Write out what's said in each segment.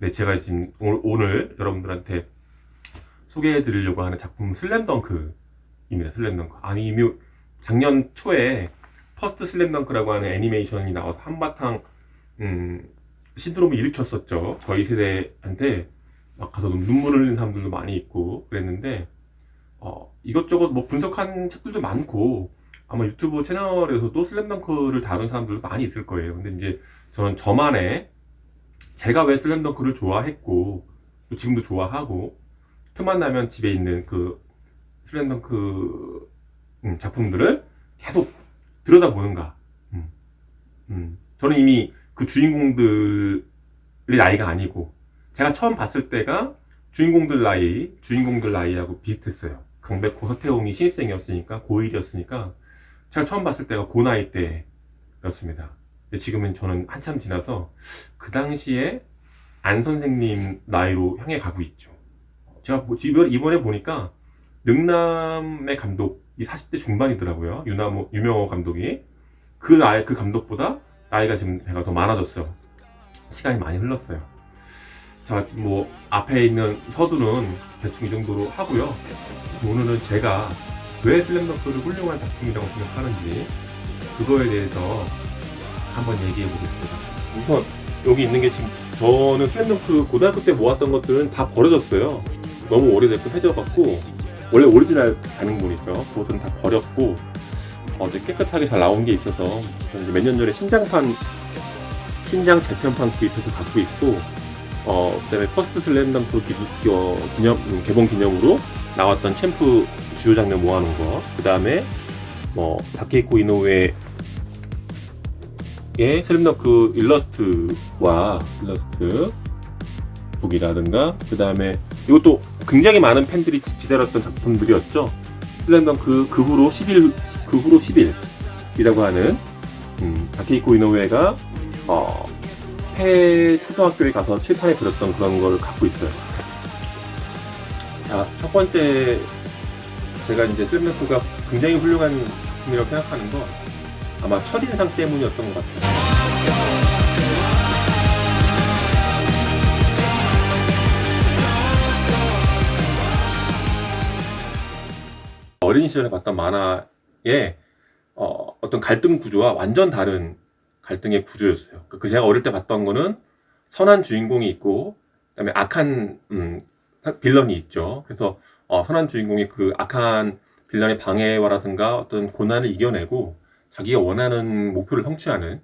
네, 제가 지금 오늘, 오늘 여러분들한테 소개해 드리려고 하는 작품 슬램덩크입니다. 슬램덩크. 아니, 이미 작년 초에 퍼스트 슬램덩크라고 하는 애니메이션이 나와서 한바탕, 음, 신드롬을 일으켰었죠. 저희 세대한테 막 가서 눈물을 흘리는 사람들도 많이 있고 그랬는데, 어, 이것저것 뭐 분석한 책들도 많고, 아마 유튜브 채널에서도 슬램덩크를 다룬 사람들도 많이 있을 거예요. 근데 이제 저는 저만의 제가 왜 슬램덩크를 좋아했고 또 지금도 좋아하고 틈만 나면 집에 있는 그 슬램덩크 음, 작품들을 계속 들여다보는가. 음, 음. 저는 이미 그 주인공들의 나이가 아니고 제가 처음 봤을 때가 주인공들 나이, 주인공들 나이하고 비슷했어요. 강백호, 서태웅이 신입생이었으니까 고1이었으니까 제가 처음 봤을 때가 고 나이 때였습니다. 지금은 저는 한참 지나서 그 당시에 안 선생님 나이로 향해 가고 있죠. 제가 뭐 이번- 이번에 보니까 능남의 감독이 40대 중반이더라고요. 유나모, 유명호 감독이. 그 나이, 그 감독보다 나이가 지금 제가 더 많아졌어요. 시간이 많이 흘렀어요. 자, 뭐, 앞에 있는 서두는 대충 이 정도로 하고요. 오늘은 제가 왜 슬램덩크를 훌륭한 작품이라고 생각하는지, 그거에 대해서 한번 얘기해 보겠습니다. 우선, 여기 있는 게 지금, 저는 슬램덩크 고등학교 때 모았던 것들은 다 버려졌어요. 너무 오래됐고 해져갖고, 원래 오리지널 가능본이죠. 그것들은 다 버렸고, 어, 이제 깨끗하게 잘 나온 게 있어서, 몇 년 전에 신장판, 신장 재편판 구입해서 갖고 있고, 어, 그 다음에 퍼스트 슬램덩크 기수, 어, 기념, 음, 개봉 기념으로 나왔던 챔프 주요 장면 모아놓은 거. 그 다음에, 뭐, 다케이코 이노우의 의 슬램덩크 일러스트와 일러스트 북이라든가, 그 다음에 이것도 굉장히 많은 팬들이 기다렸던 작품들이었죠. 슬램덩크 그 후로 10일, 그 후로 10일이라고 하는, 음, 다케이코 이노우에가, 어, 폐 초등학교에 가서 칠판에 그렸던 그런 걸 갖고 있어요. 자, 첫 번째 제가 이제 슬램덩크가 굉장히 훌륭한 작품이라고 생각하는 건 아마 첫인상 때문이었던 것 같아요. 어린 시절에 봤던 만화의 어, 어떤 갈등 구조와 완전 다른 갈등의 구조였어요. 그 제가 어릴 때 봤던 거는 선한 주인공이 있고 그다음에 악한 음, 사- 빌런이 있죠. 그래서 어, 선한 주인공이 그 악한 빌런의 방해와라든가 어떤 고난을 이겨내고 자기가 원하는 목표를 성취하는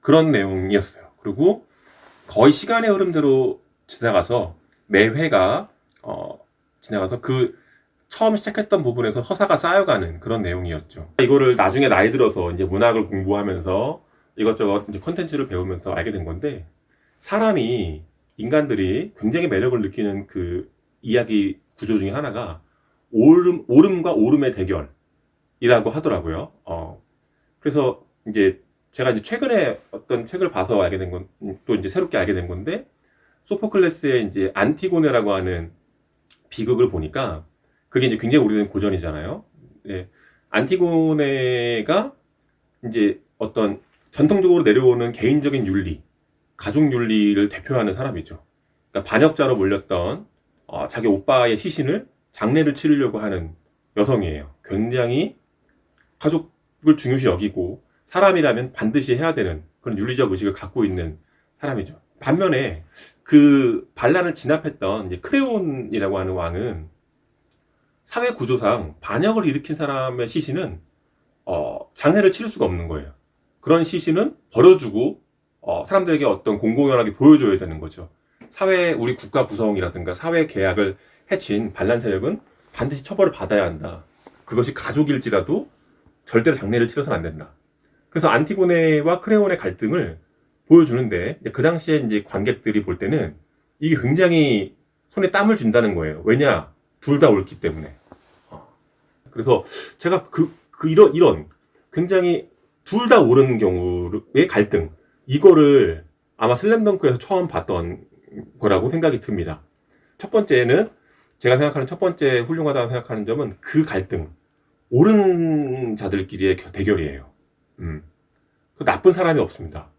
그런 내용이었어요. 그리고 거의 시간의 흐름대로 지나가서 매 회가 어, 지나가서 그 처음 시작했던 부분에서 서사가 쌓여가는 그런 내용이었죠. 이거를 나중에 나이 들어서 이제 문학을 공부하면서 이것저것 이제 컨텐츠를 배우면서 알게 된 건데 사람이 인간들이 굉장히 매력을 느끼는 그 이야기 구조 중에 하나가 오름 오름과 오름의 대결이라고 하더라고요. 어 그래서 이제 제가 이제 최근에 어떤 책을 봐서 알게 된 건 또 이제 새롭게 알게 된 건데 소포클레스의 이제 안티고네라고 하는 비극을 보니까 그게 이제 굉장히 오래된 고전이잖아요. 예. 안티고네가 이제 어떤 전통적으로 내려오는 개인적인 윤리, 가족 윤리를 대표하는 사람이죠. 그러니까 반역자로 몰렸던 어, 자기 오빠의 시신을 장례를 치르려고 하는 여성이에요. 굉장히 가족 을 중요시 여기고 사람이라면 반드시 해야 되는 그런 윤리적 의식을 갖고 있는 사람이죠. 반면에 그 반란을 진압했던 크레온이라고 하는 왕은 사회 구조상 반역을 일으킨 사람의 시신은 어, 장례를 치를 수가 없는 거예요. 그런 시신은 버려주고 어, 사람들에게 어떤 공공연하게 보여줘야 되는 거죠. 사회 우리 국가 구성이라든가 사회 계약을 해친 반란 세력은 반드시 처벌을 받아야 한다. 그것이 가족일지라도 절대로 장례를 치러서는 안 된다. 그래서 안티고네와 크레온의 갈등을 보여주는데 그 당시에 이제 관객들이 볼 때는 이게 굉장히 손에 땀을 쥔다는 거예요. 왜냐? 둘 다 옳기 때문에. 어. 그래서 제가 그, 그 이런 이런 굉장히 둘 다 옳은 경우의 갈등 이거를 아마 슬램덩크에서 처음 봤던 거라고 생각이 듭니다. 첫 번째는 제가 생각하는 첫 번째 훌륭하다고 생각하는 점은 그 갈등 옳은 자들끼리의 겨- 대결이에요. 음. 그 나쁜 사람이 없습니다.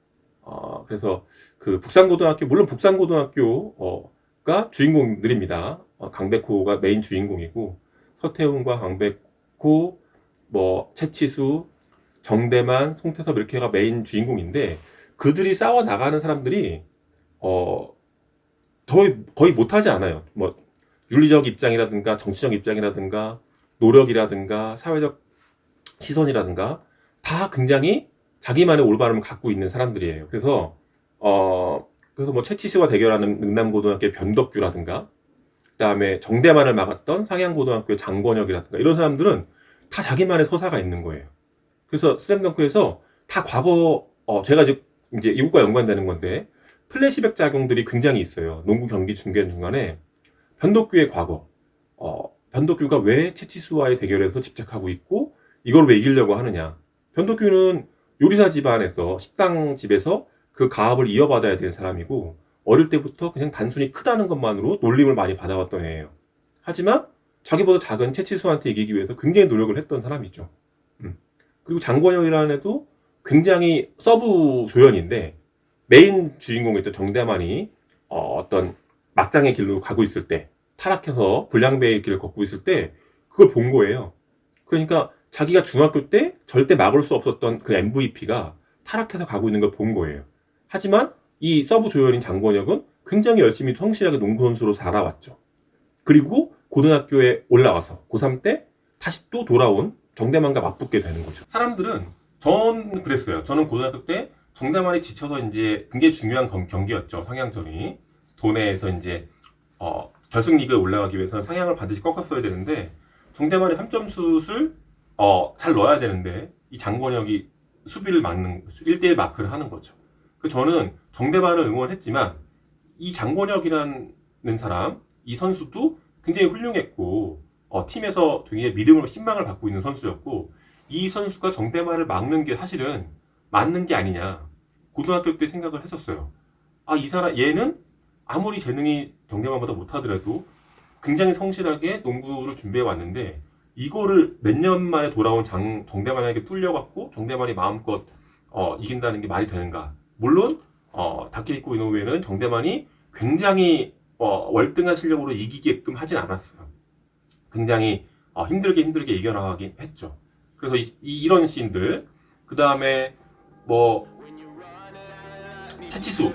어, 그래서 그 북산고등학교 물론 북산고등학교가 주인공들입니다. 어, 강백호가 메인 주인공이고 서태웅과 강백호, 뭐 최치수, 정대만, 송태섭 이렇게가 메인 주인공인데 그들이 싸워 나가는 사람들이 어 거의 거의 못하지 않아요. 뭐 윤리적 입장이라든가 정치적 입장이라든가 노력이라든가 사회적 시선이라든가 다 굉장히 자기만의 올바름을 갖고 있는 사람들이에요. 그래서 어 그래서 뭐 최치수와 대결하는 능남고등학교의 변덕규라든가 그다음에 정대만을 막았던 상양고등학교의 장권혁이라든가 이런 사람들은 다 자기만의 서사가 있는 거예요. 그래서 슬램덩크에서 다 과거 어 제가 이제 이제 이것과 연관되는 건데 플래시백 작용들이 굉장히 있어요. 농구 경기 중계 중간에 변덕규의 과거, 어 변덕규가 왜 채치수와의 대결에서 집착하고 있고 이걸 왜 이기려고 하느냐. 변덕규는 요리사 집안에서 식당 집에서 그 가업을 이어받아야 되는 사람이고 어릴 때부터 그냥 단순히 크다는 것만으로 놀림을 많이 받아왔던 애예요. 하지만 자기보다 작은 채치수한테 이기기 위해서 굉장히 노력을 했던 사람이죠. 음. 그리고 장권영이라는 애도 굉장히 서브 조연인데 메인 주인공이었던 정대만이 어, 떤 막장의 길로 가고 있을 때 타락해서 불량배의 길을 걷고 있을 때 그걸 본 거예요. 그러니까 자기가 중학교 때 절대 막을 수 없었던 그 MVP가 타락해서 가고 있는 걸 본 거예요. 하지만 이 서브 조연인 장권혁은 굉장히 열심히 성실하게 농구 선수로 살아왔죠. 그리고 고등학교에 올라와서 고3 때 다시 또 돌아온 정대만과 맞붙게 되는 거죠. 사람들은 전 그랬어요. 저는 고등학교 때 정대만이 지쳐서 이제 굉장히 중요한 경- 경기였죠. 상향전이 도내에서 이제 어, 결승 리그에 올라가기 위해서는 상향을 반드시 꺾었어야 되는데 정대만이 3점 슛을 어, 잘 넣어야 되는데 이 장권혁이 수비를 막는 1대1 마크를 하는 거죠. 그 저는 정대만을 응원했지만 이 장권혁이라는 사람, 이 선수도 굉장히 훌륭했고 어, 팀에서 굉장히 믿음을 신망을 받고 있는 선수였고 이 선수가 정대만을 막는 게 사실은 맞는 게 아니냐 고등학교 때 생각을 했었어요. 아 이 사람 얘는 아무리 재능이 정대만보다 못하더라도 굉장히 성실하게 농구를 준비해 왔는데 이거를 몇 년 만에 돌아온 장, 정대만에게 뚫려갖고 정대만이 마음껏 어, 이긴다는 게 말이 되는가? 물론 어, 다케이코 이노우에는 정대만이 굉장히 어, 월등한 실력으로 이기게끔 하진 않았어요. 굉장히 어, 힘들게 힘들게 이겨나가긴 했죠. 그래서 이, 런 씬들 그 다음에 뭐 채치수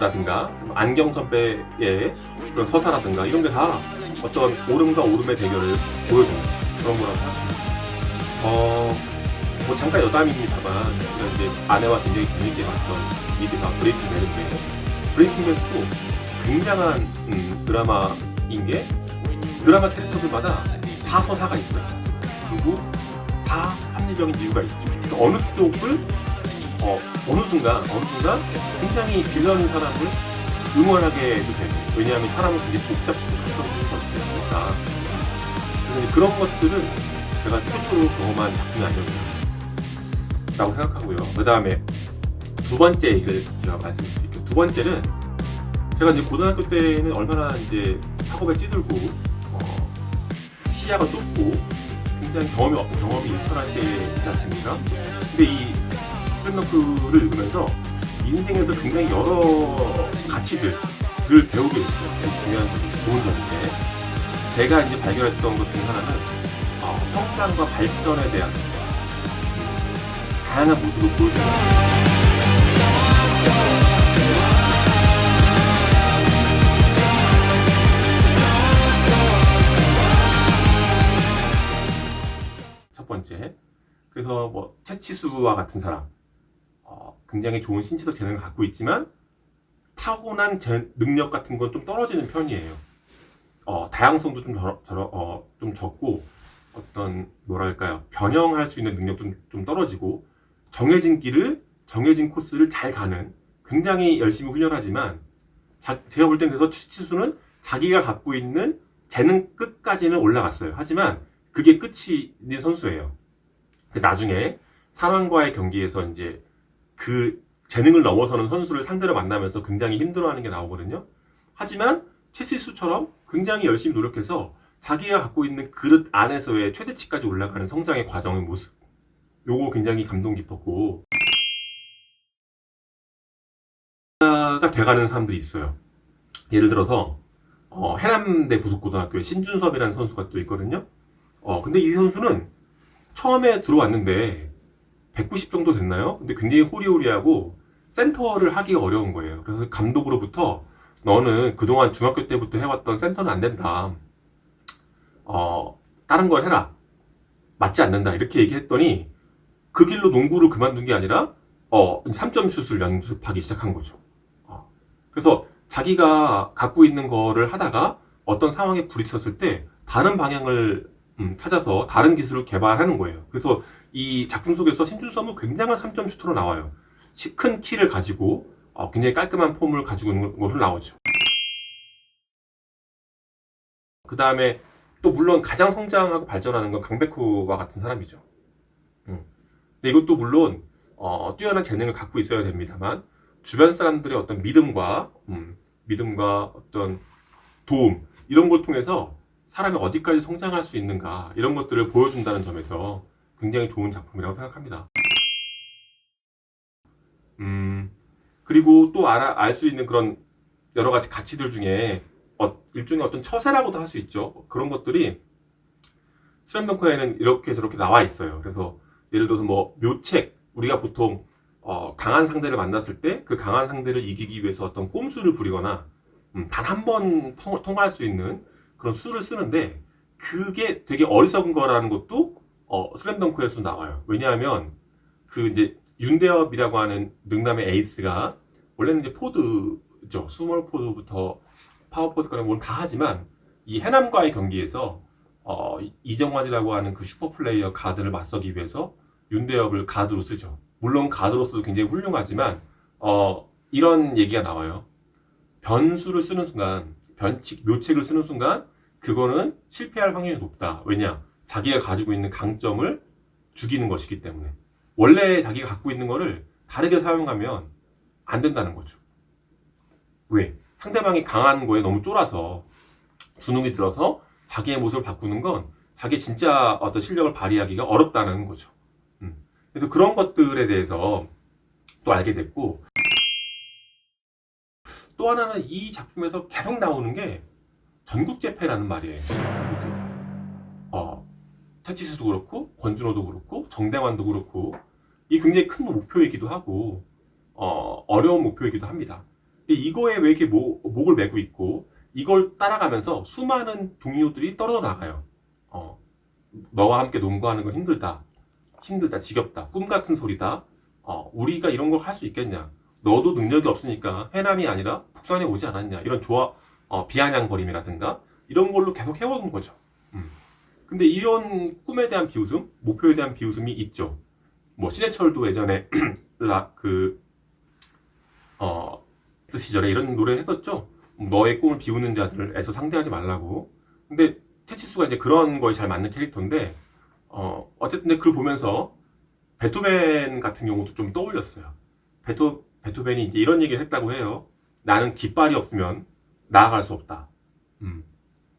라든가 안경 선배의 그런 서사라든가 이런 게 다 어떤 오름과 오름의 대결을 보여주는 그런 거라고 생각합니다. 어, 뭐 잠깐 여담입니다만 제가 이제 아내와 굉장히 재밌게 봤던 미드가 브레이킹 배드인데 브레이킹 배드도 굉장한 음, 드라마인 게 드라마 캐릭터들마다 다 서사가 있어요. 그리고 다 합리적인 이유가 있죠. 어느 쪽을 어, 어느 순간 어느 순간 굉장히 빌런인 사람을 응원하게 해도 되고 왜냐하면 사람은 굉장히 복잡한 것이니까 그래서 그런 것들은 제가 최초로 경험한 작품이 아니었다고 생각하고요. 그 다음에 두 번째 얘기를 제가 말씀드릴게요. 두 번째는 제가 이제 고등학교 때는 얼마나 이제 학업에 찌들고 어, 시야가 좁고 굉장히 경험이 없- 경험이 일천할 때있지 않습니까? 근데 이 스탠너크를 읽으면서 인생에서 굉장히 여러 가치들을 배우게 됐어요. 중요한 점이 좋은 점인데 제가 이제 발견했던 것 중에 하나는 어, 성장과 발전에 대한 다양한 모습을 보여주는 거예요. 첫 번째. 그래서 뭐 채치수와 같은 사람, 어, 굉장히 좋은 신체적 재능을 갖고 있지만 타고난 재- 능력 같은 건 좀 떨어지는 편이에요. 어, 다양성도 좀, 저, 저, 어, 좀 적고 어떤 뭐랄까요 변형할 수 있는 능력도 좀, 좀 떨어지고 정해진 길을 정해진 코스를 잘 가는 굉장히 열심히 훈련하지만 자- 제가 볼 때는 그래서 치수는 자기가 갖고 있는 재능 끝까지는 올라갔어요. 하지만 그게 끝이는 선수예요. 그 나중에 산왕과의 경기에서 이제 그 재능을 넘어서는 선수를 상대로 만나면서 굉장히 힘들어하는 게 나오거든요. 하지만 체시수처럼 굉장히 열심히 노력해서 자기가 갖고 있는 그릇 안에서의 최대치까지 올라가는 성장의 과정의 모습. 요거 굉장히 감동 깊었고 스타가 돼가는 사람들이 있어요. 예를 들어서 어, 해남대 부속고등학교에 신준섭이라는 선수가 또 있거든요. 어, 근데 이 선수는 처음에 들어왔는데 190 정도 됐나요? 근데 굉장히 호리호리하고 센터를 하기가 어려운 거예요. 그래서 감독으로부터 너는 그동안 중학교 때부터 해왔던 센터는 안 된다. 어, 다른 걸 해라. 맞지 않는다. 이렇게 얘기했더니 그 길로 농구를 그만둔 게 아니라 어, 3점 슛을 연습하기 시작한 거죠. 어, 그래서 자기가 갖고 있는 거를 하다가 어떤 상황에 부딪혔을 때 다른 방향을 음, 찾아서 다른 기술을 개발하는 거예요. 그래서 이 작품 속에서 신준섭은 굉장한 3점 슈터로 나와요. 시- 큰 키를 가지고 어, 굉장히 깔끔한 폼을 가지고 있는 것으로 나오죠. 그 다음에 또 물론 가장 성장하고 발전하는 건 강백호와 같은 사람이죠. 음. 이것도 물론 어, 뛰어난 재능을 갖고 있어야 됩니다만 주변 사람들의 어떤 믿음과 음, 믿음과 어떤 도움 이런 걸 통해서 사람이 어디까지 성장할 수 있는가 이런 것들을 보여준다는 점에서 굉장히 좋은 작품이라고 생각합니다. 음, 그리고 또 알 수 있는 그런 여러 가지 가치들 중에 어, 일종의 어떤 처세라고도 할 수 있죠. 그런 것들이 슬램덩크에는 이렇게 저렇게 나와 있어요. 그래서 예를 들어서 뭐 묘책 우리가 보통 어, 강한 상대를 만났을 때 그 강한 상대를 이기기 위해서 어떤 꼼수를 부리거나 음, 단한 번 통할 수 있는 그런 수를 쓰는데 그게 되게 어리석은 거라는 것도 어, 슬램덩크에서 나와요. 왜냐하면 그 이제 윤대엽이라고 하는 능남의 에이스가 원래는 이제 포드죠. 스몰 포드부터 파워 포드까지 물론 다 하지만 이 해남과의 경기에서 어, 이정환이라고 하는 그 슈퍼 플레이어 가드를 맞서기 위해서 윤대엽을 가드로 쓰죠. 물론 가드로서도 굉장히 훌륭하지만 어, 이런 얘기가 나와요. 변수를 쓰는 순간, 변칙, 묘책을 쓰는 순간 그거는 실패할 확률이 높다. 왜냐? 자기가 가지고 있는 강점을 죽이는 것이기 때문에. 원래 자기가 갖고 있는 거를 다르게 사용하면 안 된다는 거죠. 왜? 상대방이 강한 거에 너무 쫄아서 주눅이 들어서 자기의 모습을 바꾸는 건 자기 진짜 어떤 실력을 발휘하기가 어렵다는 거죠. 음. 그래서 그런 것들에 대해서 또 알게 됐고 또 하나는 이 작품에서 계속 나오는 게 전국제패라는 말이에요. 어, 태치스도 그렇고 권준호도 그렇고 정대환도 그렇고 이 굉장히 큰 목표이기도 하고 어, 어려운 목표이기도 합니다. 이거에 왜 이렇게 목, 목을 메고 있고 이걸 따라가면서 수많은 동료들이 떨어져 나가요. 어, 너와 함께 농구하는 건 힘들다. 힘들다. 지겹다. 꿈 같은 소리다. 어, 우리가 이런 걸 할 수 있겠냐. 너도 능력이 없으니까 해남이 아니라 북산에 오지 않았냐. 이런 조화, 어, 비아냥거림이라든가 이런 걸로 계속 해오는 거죠. 음. 근데 이런 꿈에 대한 비웃음, 목표에 대한 비웃음이 있죠. 뭐 신해철도 예전에 라, 그 어, 그 시절에 이런 노래 했었죠. 너의 꿈을 비우는 애써 상대하지 말라고. 근데 테치수가 이제 그런 거에 잘 맞는 캐릭터인데, 어, 어쨌든 그걸 보면서 베토벤 같은 경우도 좀 떠올렸어요. 베토, 베토벤이 이제 이런 얘기를 했다고 해요. 나는 깃발이 없으면 나아갈 수 없다. 음.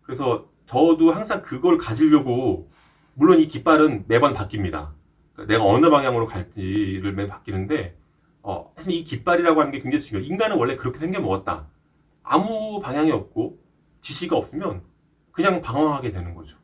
그래서 저도 항상 그걸 가지려고, 물론 이 깃발은 매번 바뀝니다. 그러니까 내가 어느 방향으로 갈지를 매번 바뀌는데, 어, 사실 이 깃발이라고 하는 게 굉장히 중요해요. 인간은 원래 그렇게 생겨 먹었다. 아무 방향이 없고 지시가 없으면 그냥 방황하게 되는 거죠.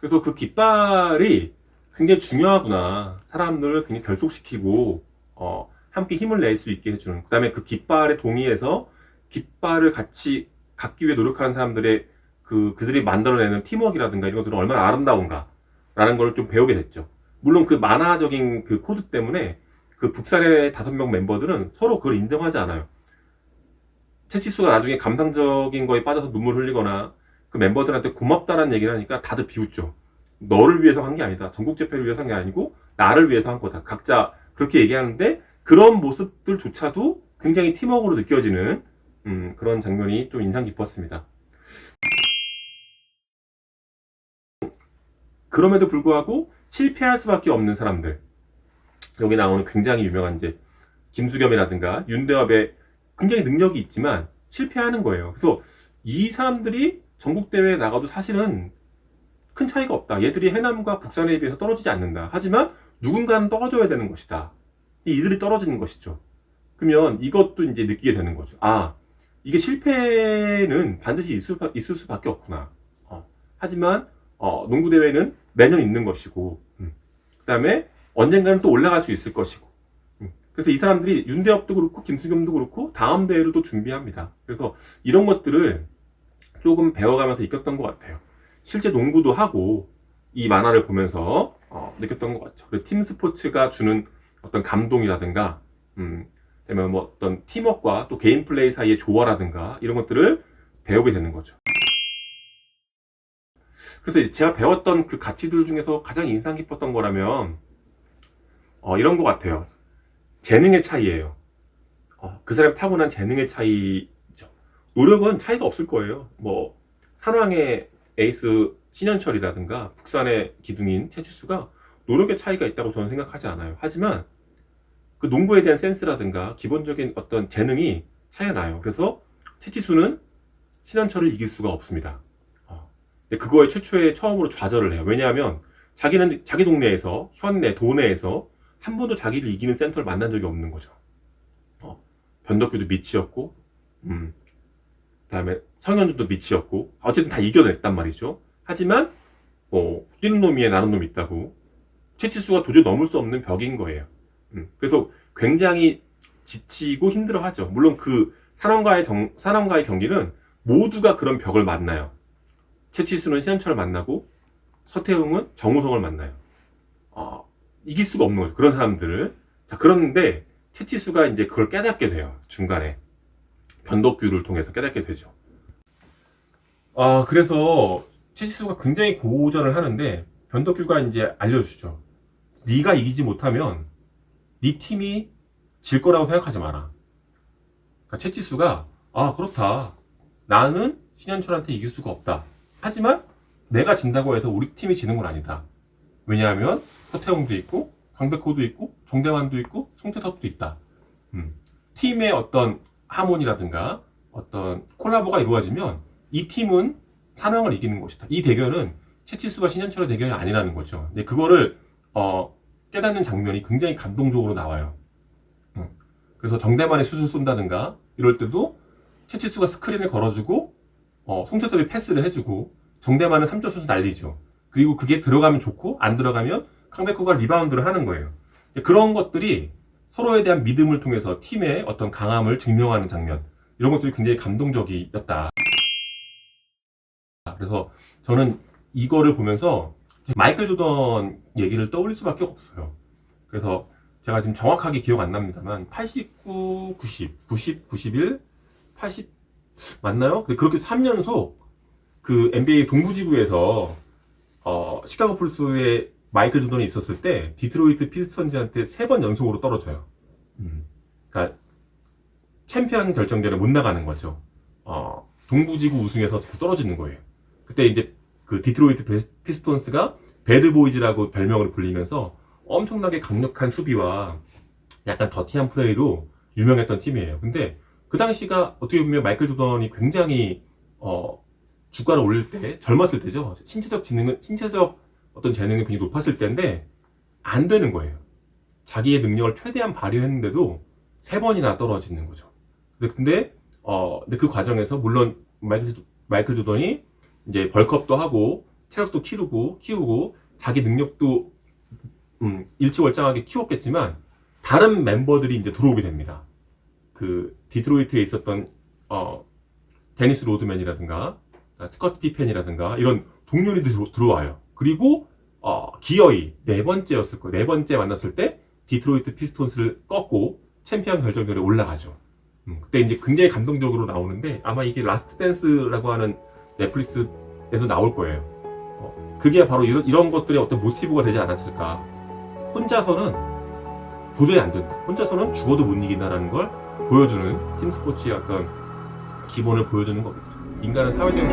그래서 그 깃발이 굉장히 중요하구나. 사람들을 굉장히 결속시키고, 어, 함께 힘을 낼 수 있게 해주는. 그 다음에 그 깃발에 동의해서 깃발을 같이 갖기 위해 노력하는 사람들의 그, 그들이 만들어내는 팀워크라든가 이런 것들은 얼마나 아름다운가. 라는 걸 좀 배우게 됐죠. 물론 그 만화적인 그 코드 때문에 그 북산의 다섯 명 멤버들은 서로 그걸 인정하지 않아요. 채치수가 나중에 감상적인 거에 빠져서 눈물 흘리거나 그 멤버들한테 고맙다라는 얘기를 하니까 다들 비웃죠. 너를 위해서 한 게 아니다. 전국제패를 위해서 한 게 아니고 나를 위해서 한 거다. 각자 그렇게 얘기하는데 그런 모습들조차도 굉장히 팀워크로 느껴지는 음, 그런 장면이 좀 인상 깊었습니다. 그럼에도 불구하고 실패할 수밖에 없는 사람들. 여기 나오는 굉장히 유명한 이제 김수겸이라든가 윤대엽의 굉장히 능력이 있지만 실패하는 거예요. 그래서 이 사람들이 전국대회에 나가도 사실은 큰 차이가 없다. 얘들이 해남과 북산에 비해서 떨어지지 않는다. 하지만 누군가는 떨어져야 되는 것이다. 이들이 떨어지는 것이죠. 그러면 이것도 이제 느끼게 되는 거죠. 아, 이게 실패는 반드시 있을, 수- 있을 수밖에 없구나. 어, 하지만 어, 농구 대회는 매년 있는 것이고, 음. 그다음에 언젠가는 또 올라갈 수 있을 것이고. 음. 그래서 이 사람들이 윤대엽도 그렇고 김수겸도 그렇고 다음 대회를 또 준비합니다. 그래서 이런 것들을 조금 배워가면서 느꼈던 것 같아요. 실제 농구도 하고 이 만화를 보면서 어, 느꼈던 것 같죠. 그리고 팀 스포츠가 주는 어떤 감동이라든가, 음, 그다음에 뭐 어떤 팀워크와 또 개인 플레이 사이의 조화라든가 이런 것들을 배우게 되는 거죠. 그래서 제가 배웠던 그 가치들 중에서 가장 인상 깊었던 거라면 어, 이런 것 같아요. 재능의 차이예요. 어, 그 사람 타고난 재능의 차이죠. 노력은 차이가 없을 거예요. 뭐 산왕의 에이스 신현철이라든가 북산의 기둥인 최치수가 노력의 차이가 있다고 저는 생각하지 않아요. 하지만 그 농구에 대한 센스라든가 기본적인 어떤 재능이 차이가 나요. 그래서 최치수는 신현철을 이길 수가 없습니다. 어, 근데 그거에 최초에 처음으로 좌절을 해요. 왜냐하면 자기는 자기 동네에서 현내 도내에서 한 번도 자기를 이기는 센터를 만난 적이 없는 거죠. 어, 변덕규도 미치였고, 음, 그다음에 성현주도 미치였고, 어쨌든 다 이겨냈단 말이죠. 하지만 뭐 뛰는 놈이에 나는 놈이 있다고 최치수가 도저히 넘을 수 없는 벽인 거예요. 음, 그래서 굉장히 지치고 힘들어하죠. 물론 그 사람과의 정, 사람과의 경기는 모두가 그런 벽을 만나요. 최치수는 신현철을 만나고 서태웅은 정우성을 만나요. 어, 이길 수가 없는 거죠. 그런 사람들을. 자, 그런데 최치수가 이제 그걸 깨닫게 돼요. 중간에. 변덕규를 통해서 깨닫게 되죠. 아, 그래서 최치수가 굉장히 고전을 하는데 변덕규가 이제 알려주죠. 네가 이기지 못하면 네 팀이 질 거라고 생각하지 마라. 그러니까 최치수가 아 그렇다. 나는 신현철한테 이길 수가 없다. 하지만 내가 진다고 해서 우리 팀이 지는 건 아니다. 왜냐하면 서태웅도 있고 강백호도 있고 정대환도 있고 송태섭도 있다. 음. 팀의 어떤 하모니라든가 어떤 콜라보가 이루어지면 이 팀은 산왕을 이기는 것이다. 이 대결은 최치수와 신현철의 대결이 아니라는 거죠. 근데 그거를 어, 깨닫는 장면이 굉장히 감동적으로 나와요. 음. 그래서 정대만의 슛을 쏜다든가 이럴 때도 최치수가 스크린을 걸어주고 어, 송태섭이 패스를 해주고 정대만은 3점 슛을 날리죠. 그리고 그게 들어가면 좋고 안 들어가면 강백호가 리바운드를 하는 거예요. 그런 것들이 서로에 대한 믿음을 통해서 팀의 어떤 강함을 증명하는 장면 이런 것들이 굉장히 감동적이었다. 그래서 저는 이거를 보면서 마이클 조던 얘기를 떠올릴 수밖에 없어요. 그래서 제가 지금 정확하게 기억 안 납니다만 89, 90, 90, 91, 80 맞나요? 근데 그렇게 3연속 그 NBA 동부지구에서 어, 시카고 풀스의 마이클 조던이 있었을 때 디트로이트 피스턴즈한테 세 번 연속으로 떨어져요. 음. 그러니까 챔피언 결정전에 못 나가는 거죠. 어, 동부지구 우승에서 떨어지는 거예요. 그때 이제 그 디트로이트 피스톤스가 배드보이즈라고 별명을 불리면서 엄청나게 강력한 수비와 약간 더티한 플레이로 유명했던 팀이에요. 근데 그 당시가 어떻게 보면 마이클 조던이 굉장히 어, 주가를 올릴 때 젊었을 때죠. 신체적 지능은 신체적 어떤 재능이 굉장히 높았을 때인데 안 되는 거예요. 자기의 능력을 최대한 발휘했는데도 세 번이나 떨어지는 거죠. 근데 근데 어 근데 그 과정에서 물론 마이클, 조- 마이클 조던이 이제 벌크업도 하고 체력도 키우고 키우고 자기 능력도 음, 일치월장하게 키웠겠지만 다른 멤버들이 이제 들어오게 됩니다. 그 디트로이트에 있었던 어 데니스 로드맨이라든가 아, 스커트 피펜이라든가 이런 동료들이 들어- 들어와요. 그리고 어, 기어이 네 번째였을 거예요. 네 번째 만났을 때 디트로이트 피스톤스를 꺾고 챔피언 결정전에 올라가죠. 음, 그때 이제 굉장히 감동적으로 나오는데 아마 이게 라스트 댄스라고 하는 넷플릭스에서 나올 거예요. 어, 그게 바로 이런, 이런 것들의 어떤 모티브가 되지 않았을까. 혼자서는 도저히 안 된다. 혼자서는 죽어도 못 이긴다라는 걸 보여주는 팀 스포츠의 어떤 기본을 보여주는 거겠죠. 인간은 사회적인